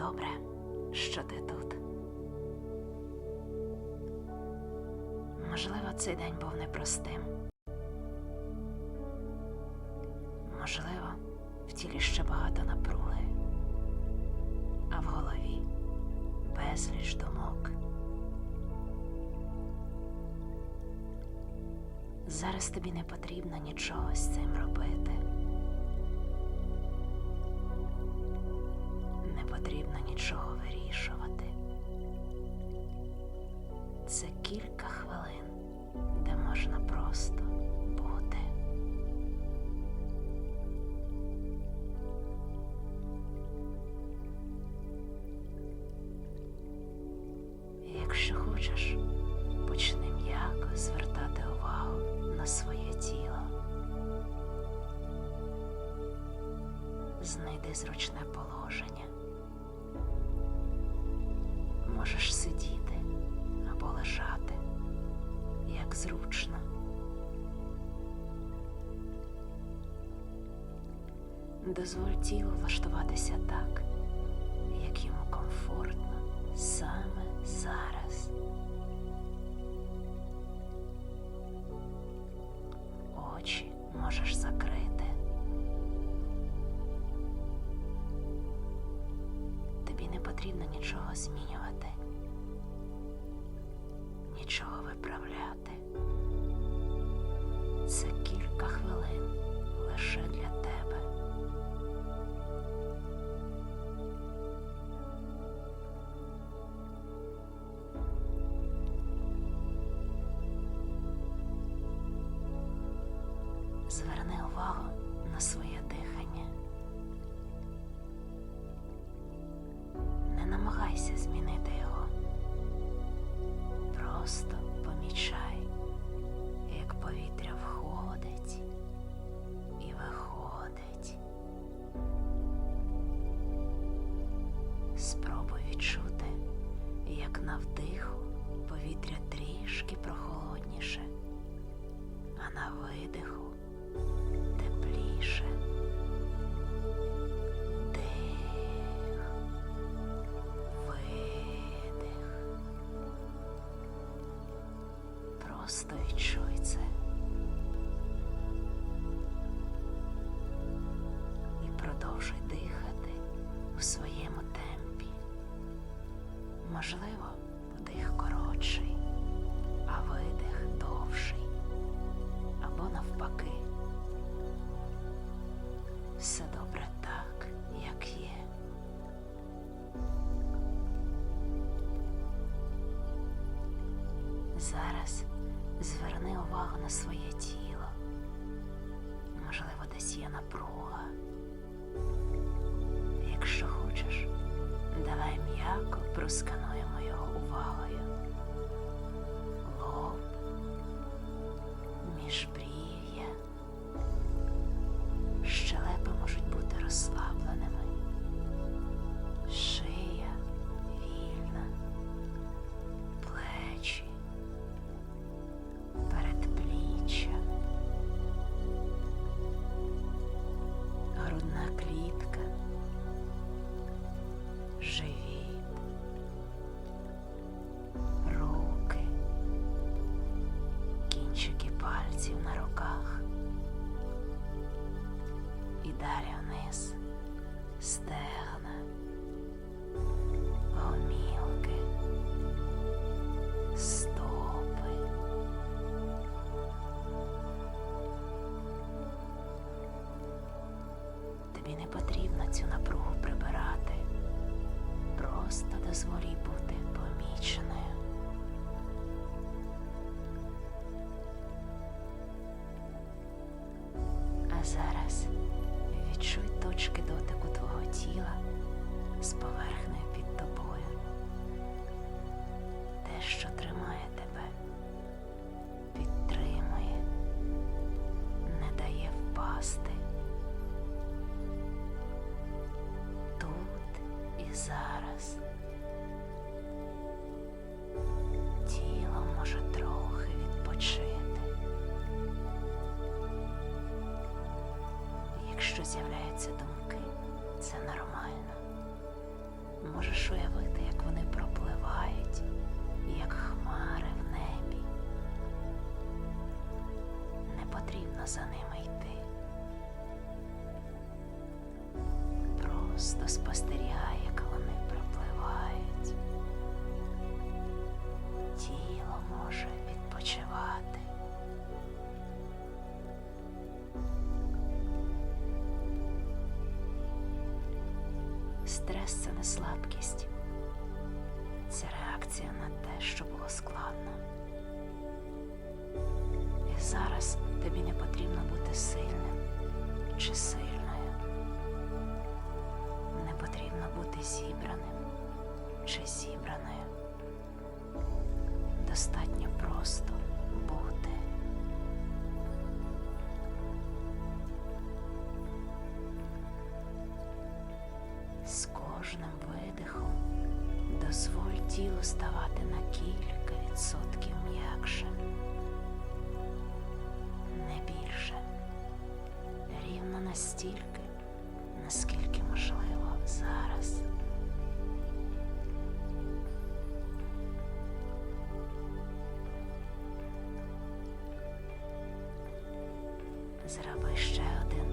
добре, що ти тут. Можливо, цей день був непростим. Можливо, в тілі ще багато напруги, а в голові безліч думок. Зараз тобі не потрібно нічого з цим робити. Можна просто бути. І Якщо хочеш, почни м'яко звертати увагу на своє тіло. Знайди зручне положення. Дозволь тілу влаштуватися так, як йому комфортно саме зараз. Очі можеш закрити. Тобі не потрібно нічого змінювати, нічого виправляти. Це кілька хвилин лише для тебе. Зверни увагу на своє на вдиху повітря трішки прохолодніше, а на видиху Можливо, вдих коротший, а видих довший. Або навпаки. Все добре так, як є. Зараз зверни увагу на своє тіло. Можливо, десь є напруга. Якщо хочеш, давай м'яко проскануємо його увагою. Лоб, міжбрів'я. Далі вниз стегна, гомілки, стопи. Тобі не потрібно цю напругу прибирати. Просто дозволь їй бути поміченою. Зараз відчуй точки дотику твого тіла з поверхнею під тобою. Те, що тримає тебе, підтримує, не дає впасти. Тут і зараз. Якщо з'являються думки, це нормально. Можеш уявити, як вони пропливають, як хмари в небі. Не потрібно за ними йти. Просто спостерігай, Стрес це не слабкість. Це реакція на те, що було складно. І зараз тобі не потрібно бути сильним чи сильною. Не потрібно бути зібраним чи зібраною. Достатньо просто кожним видихом дозволь тілу ставати на кілька відсотків м'якшим. Не більше. Рівно настільки, наскільки можливо зараз. Зроби ще один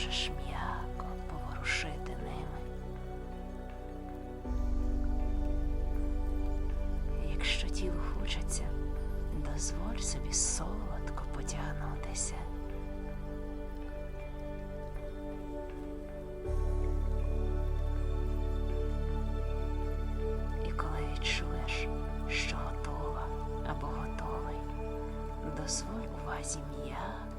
можеш м'яко поворушити ними. Якщо тіло хочеться, дозволь собі солодко потягнутися. І коли відчуєш, що готова або готовий, дозволь увазі м'яко